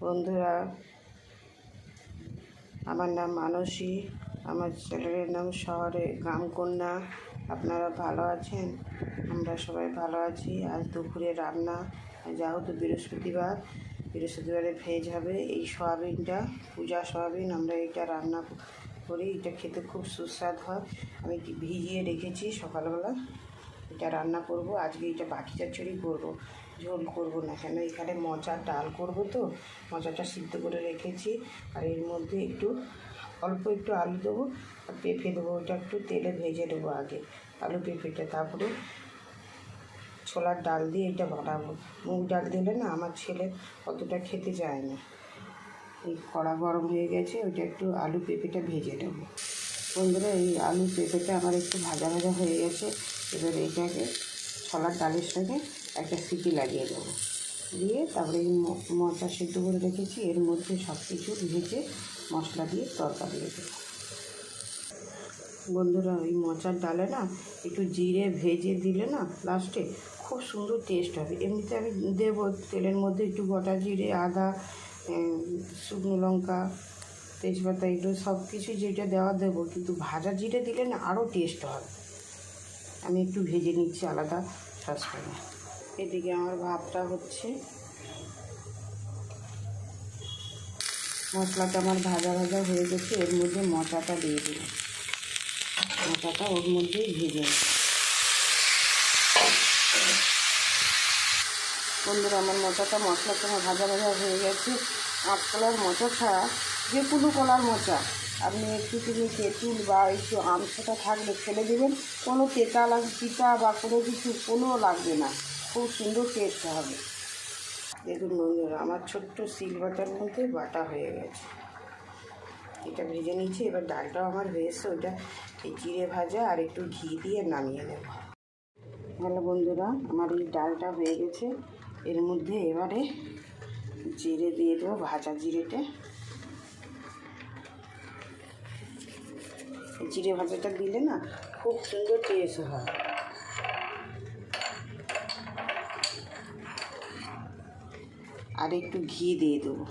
বন্ধুরা, আমার নাম মানসী, আমার ছেলের নাম শহরে গ্রামকন্যা। আপনারা ভালো আছেন? আমরা সবাই ভালো আছি। আজ দুপুরে রান্না যেহেতু বৃহস্পতিবার। বৃহস্পতিবারে ভেজ হবে এই সয়াবিনটা, পূজা সয়াবিন। আমরা এটা রান্না করি, এটা খেতে খুব সুস্বাদ হয়। আমি ভিজিয়ে রেখেছি সকালবেলা। এটা রান্না করব, আজকে এটা বাটি চচ্চড়ি করব। ঝোল করব না কেন? এখানে মজা ডাল করব তো মজাটা সিদ্ধ করে রেখেছি। আর এর মধ্যে একটু, অল্প একটু আলু দেবো, আর পেঁপে দেবো, ওটা একটু তেলে ভেজে দেবো আগে, আলু পেঁপেটা। তারপরে ছোলার ডাল দিয়ে এটা বানাবো। মুগ ডাল দিলে না আমার ছেলে অতটা খেতে চায় না। এই কড়া গরম হয়ে গেছে ওইটা একটু আলু পেঁপেটা ভেজে দেবো বন্ধুরা, এই আলু পেঁপেটা আমার একটু ভাজা ভাজা হয়ে গেছে। এবার এইটাকে ছোলার ডালের সঙ্গে একটা সিটি লাগিয়ে দেবো। দিয়ে তারপরে এই মশলা সেদ্ধ করে রেখেছি। এর মধ্যে সব কিছু ভেজে মশলা দিয়ে তরকা দিয়ে দেবো। বন্ধুরা, ওই মোচার ডালে না একটু জিরে ভেজে দিলে না লাস্টে খুব সুন্দর টেস্ট হবে। এমনিতে আমি দেবো তেলের মধ্যে একটু গোটা জিরে, আদা শুকনো লঙ্কা, তেজপাতা এগুলো সব কিছু যেটা দেওয়া দেবো, কিন্তু ভাজা জিরে দিলে না আরও টেস্ট হবে। আমি একটু ভেজে নিচ্ছি আলাদা সসপ্যানে এদিকে আমার ভাতটা হচ্ছে। মশলাটা আমার ভাজা ভাজা হয়ে গেছে, এর মধ্যে মশাটা দিয়ে দিলাম। মোচাটা ওর মধ্যেই ভেজে। বন্ধুরা, আমার মোচাটা মশলাটা আমার ভাজা ভাজা হয়ে গেছে। আট কলার মোচা ছাড়া যে কোনো কলার মোচা। আপনি একটু তুমি তেঁতুল বা একটু আমসাটা থাকলে ফেলে দেবেন। কোনো তেতা লাগ তিতা বা কোনো কিছু কোনো লাগবে না। খুব সুন্দর টেস্ট হবে। দেখুন বন্ধুরা, আমার ছোট্ট সিল বাটার মধ্যে বাটা হয়ে গেছে। এটা ভেজে নিচ্ছি, এবার ডালটাও আমার হয়েছে ওটা এই জিরে ভাজা আর একটু ঘি দিয়ে নামিয়ে নেব। হ্যালো বন্ধুরা, আমার এই ডালটা হয়ে গেছে। এর মধ্যে এবারে জিরে দিয়ে দেবো, ভাজা জিরেটা। জিরে ভাজাটা দিলে না খুব সুন্দর টেস্ট হয়। আর একটু ঘি দিয়ে দেবো।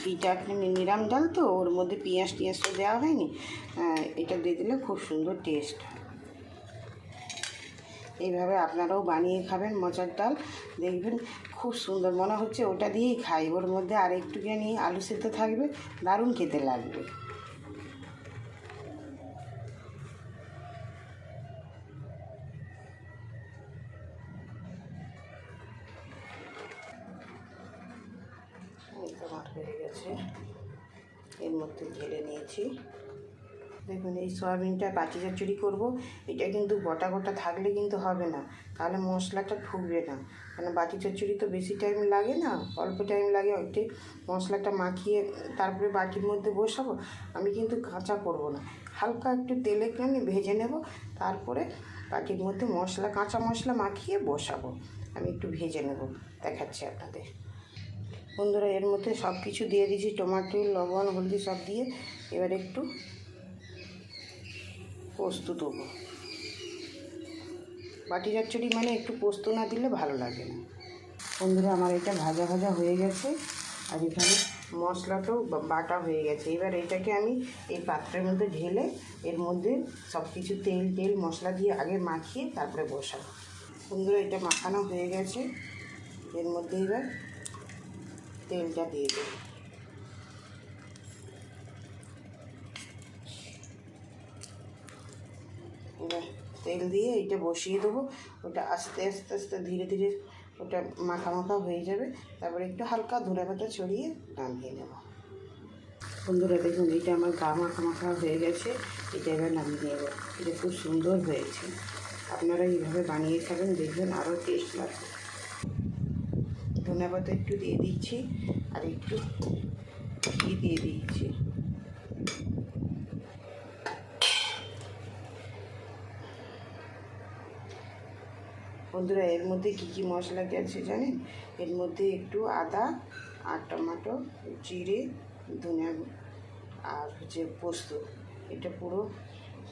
ঘিটা নিরাম ডাল তো ওর মধ্যে পেঁয়াজ টিয়াজ তো দেওয়া হয়নি। হ্যাঁ, এটা দিয়ে দিলে খুব সুন্দর টেস্ট হয় এইভাবে আপনারাও বানিয়ে খাবেন মজার ডাল। দেখবেন খুব সুন্দর মনে হচ্ছে ওটা দিয়েই খাই। ওর মধ্যে আর একটুখানি আলু সেদ্ধ থাকবে দারুণ খেতে লাগবে। নিয়েছি দেখুন, এই সয়াবিনটা বাটি চচ্চড়ি করব। এটা কিন্তু গোটা গোটা থাকলে কিন্তু হবে না। তাহলে মশলাটা ঢুকবে না। কারণ বাটি চচ্চড়ি তো বেশি টাইম লাগে না। অল্প টাইম লাগে ওইটি মশলাটা মাখিয়ে তারপরে বাটির মধ্যে বসাবো। আমি কিন্তু কাঁচা করব না। হালকা একটু তেলে একটুখানি ভেজে নেব। তারপরে বাটির মধ্যে মশলা, কাঁচা মশলা মাখিয়ে বসাবো। আমি একটু ভেজে নেব। দেখাচ্ছি আপনাদের। বন্ধুরা, এর মধ্যে সব কিছু দিয়ে দিয়েছি, টমাটো, লবণ, হলদি সব দিয়ে। এবার একটু পোস্ত দেবো। বাটি চচ্চড়ি মানে একটু পোস্ত না দিলে ভালো লাগে না। বন্ধুরা, আমার এটা ভাজা ভাজা হয়ে গেছে, আর এখানে মশলাটাও বাটা হয়ে গেছে। এবার এটাকে আমি এই পাত্রের মধ্যে ঢেলে, এর মধ্যে সব কিছু তেল তেল, মশলা দিয়ে আগে মাখিয়ে তারপরে বসাবো। বন্ধুরা, এটা মাখানো হয়ে গেছে। এর মধ্যে এবার তেলটা দিয়ে দেবো। তেল দিয়ে এইটা বসিয়ে দেবো। ওটা আস্তে আস্তে আস্তে ধীরে ধীরে ওটা মাখা মাখা হয়ে যাবে। তারপরে একটু হালকা ধনে পাতা ছড়িয়ে নামিয়ে নেব। বন্ধুরা দেখুন, এটা আমার গা মাখা মাখা হয়ে গেছে। এটা এবার নামিয়ে নেব। এটা খুব সুন্দর হয়েছে। আপনারা এইভাবে বানিয়ে খাবেন, দেখবেন আরও টেস্ট লাগবে। ধনে পাতা একটু দিয়ে দিচ্ছি, আর একটু ঘি দিয়ে দিচ্ছি। বন্ধুরা, এর মধ্যে কী কী মশলা গেছে জানেন? এর মধ্যে একটু আদা আর টমেটো, জিরে, ধনিয়া আর হচ্ছে পোস্ত। এটা পুরো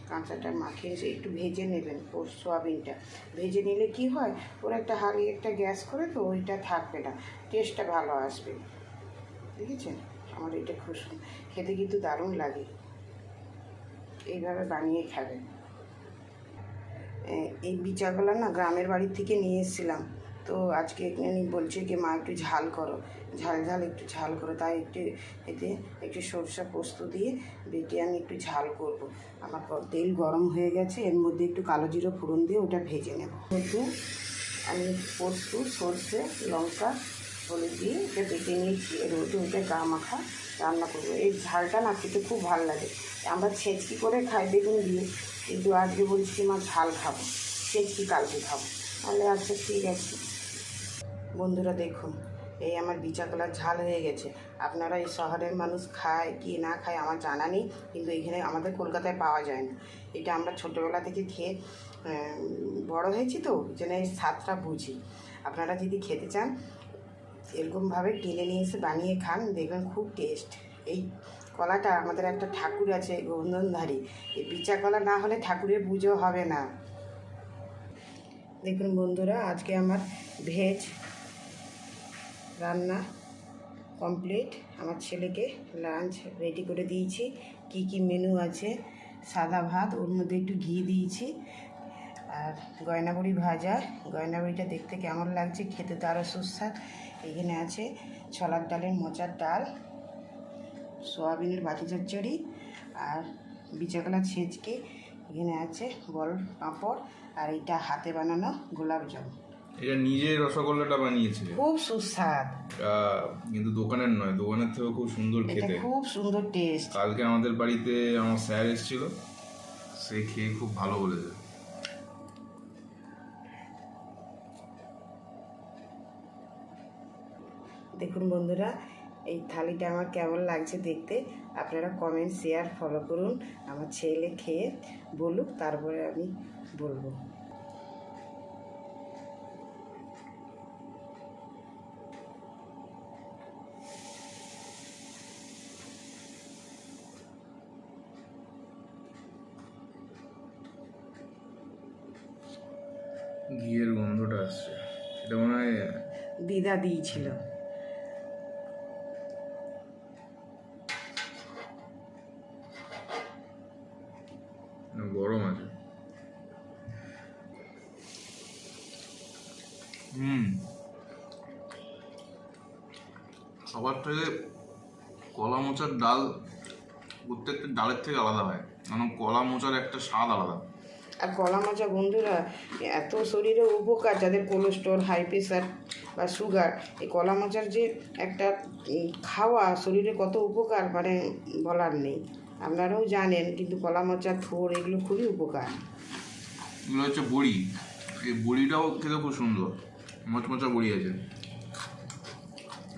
কাঁচাটা মাখিয়ে এসে একটু ভেজে নেবেন পোস্ত সোয়াবিনটা। ভেজে নিলে কি হয়, ওর একটা হালি একটা গ্যাস করে তো ওইটা থাকবে না, টেস্টটা ভালো আসবে। দেখেছেন? আমার এটা সুন্দর। খেতে কিন্তু দারুণ লাগে। এইভাবে বানিয়ে খাবেন। এই বিচাগুলো না গ্রামের বাড়ির থেকে নিয়ে এসেছিলাম। তো আজকে এখানে বলছে কি, মা, একটু ঝাল করো। ঝাল ঝাল, একটু ঝাল করো। তাই একটু এতে একটু সরষা পোস্ত দিয়ে বেটে আমি একটু ঝাল করব। আমার তেল গরম হয়ে গেছে, এর মধ্যে একটু কালো জিরো ফোড়ন দিয়ে ওটা ভেজে নেব। কিন্তু আমি পোস্ত, সর্ষে, লঙ্কা, হলুদ দিয়ে এটা বেটে নিয়েছি মধ্যে ওটা গা মাখা রান্না করব। এই ঝালটা না খেতে খুব ভালো লাগে। আমরা ছেঁচকি করে খাই বেগুন দিয়ে, কিন্তু আজকে বলছি মা, ঝাল খাব। ছেঁচকি কালকে খাব। তাহলে আচ্ছা ঠিক আছে। বন্ধুরা দেখুন, এই আমার বিচা কলার ঝাল হয়ে গেছে। আপনারা এই শহরের মানুষ খায় কি না খায় আমার জানা নেই, কিন্তু এখানে আমাদের কলকাতায় পাওয়া যায় না। এটা আমরা ছোটোবেলা থেকে খেয়ে বড় হয়েছি তো যেন এই স্বাদটা বুঝি। আপনারা যদি খেতে চান, এরকমভাবে কিনে নিয়ে এসে বানিয়ে খান, দেখবেন খুব টেস্ট এই কলাটা আমাদের একটা ঠাকুর আছে গোবর্ধনধারী এই বিচা কলা না হলে ঠাকুরের পুজো হবে না। দেখুন বন্ধুরা, আজকে আমার ভেজ রান্না কমপ্লিট আমার ছেলেকে লাঞ্চ রেডি করে দিয়েছি। কি কি মেনু আছে? সাদা ভাত, ওর মধ্যে একটু ঘি দিয়েছি। আর গয়নাবড়ি ভাজা। গয়নাবড়িটা দেখতে কেমন লাগছে? খেতে তো আরও সুস্বাদ। এখানে আছে ছলার ডালের মোচার ডাল, সোয়াবিনের বাটি চচ্চড়ি আর বিচাকলা ছেঁচকে। এখানে আছে বল পাঁপড় আর এইটা হাতে বানানো গোলাপ জাম এটা নিজে রসগোল্লাটা বানিয়েছে খুব সুস্বাদ। কিন্তু দোকানের নয় দোকানের থেকেও খুব সুন্দর খেতে। খুব সুন্দর টেস্ট কালকে আমাদের বাড়িতে আমার স্যার এসেছিল সে খেয়ে খুব ভালো বলেছে। দেখুন বন্ধুরা এই থালিটা আমার কেমন লাগছে দেখতে। আপনারা কমেন্ট শেয়ার ফলো করুন। আমার ছেলে খেয়ে বলুক তারপরে আমি বলব। ঘিয়ের গন্ধটা আসছে। এটা মনে হয় দিদা দিয়েছিল। গরম আছে। হুম। সবার থেকে কলা মোচার ডাল প্রত্যেকটা ডালের থেকে আলাদা হয়। কারণ কলা মোচার একটা স্বাদ আলাদা। আর গলা মাজা বন্ধুরা, এত শরীরে উপকার, যাদের কোলেস্ট্রল হাই প্রেশার বা সুগার এই কলা মাজার যে একটা খাওয়া শরীরে কত উপকার মানে বলার নেই। আপনারাও জানেন, কিন্তু কলা মাচার থোর, এগুলো খুবই উপকার। এগুলো হচ্ছে বড়ি। এই বড়িটাও খেতে খুব সুন্দর। মচমচা বড়ি আছে।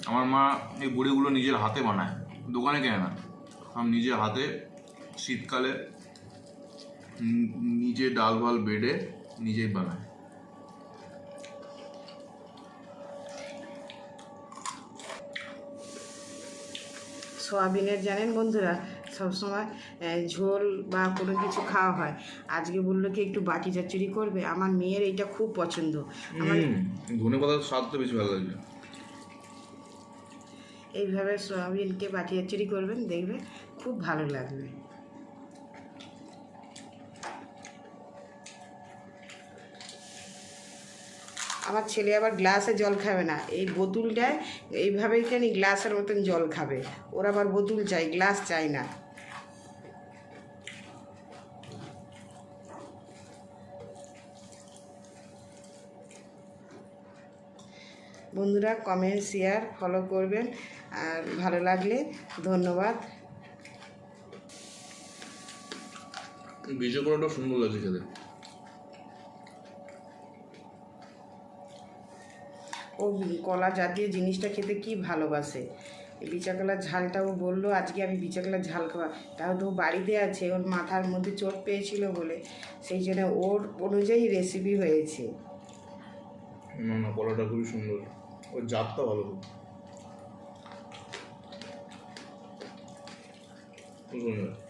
আমার মা এই বড়িগুলো নিজের হাতে বানায়। দোকানে কেনে না। সব নিজের হাতে, শীতকালে নিজে ডাল ফাল বেডে নিজেই বানায়। সোয়াবিনের জানেন বন্ধুরা সবসময় ঝোল বা কোনো কিছু খাওয়া হয়। আজকে বলল কি একটু বাটি চচ্চড়ি করবে আমার মেয়ের এইটা খুব পছন্দ। ধনে পাতার স্বাদটা বেশি ভালো লাগে এইভাবে সোয়াবিনকে বাটি চচ্চড়ি করবেন দেখবে খুব ভালো লাগবে। আমার ছেলে আবার গ্লাসে জল খাবে না। এই বোতলটায় এইভাবেই কেন গ্লাসের মতন জল খাবে। ওর আবার বোতল চাই, গ্লাস চাই না। বন্ধুরা কমেন্ট শেয়ার ফলো করবেন। আর ভালো লাগলে ধন্যবাদ। বীজে করাটা সুন্দর লাগছে খেতে। ও কলা জাতীয় জিনিসটা খেতে কি ভালোবাসে? বিচাকলার ঝালটাও বলল, আজকে আমি বিচাকলার ঝাল খাওয়া তাও তো বাড়িতে আছে, ওর মাথার মধ্যে চোট পেয়েছিল বলে। সেই জন্য ওর অনুযায়ী রেসিপি হয়েছে। না না, কলাটা খুবই সুন্দর। ওর জাতটা ভালো খুব। সুন্দর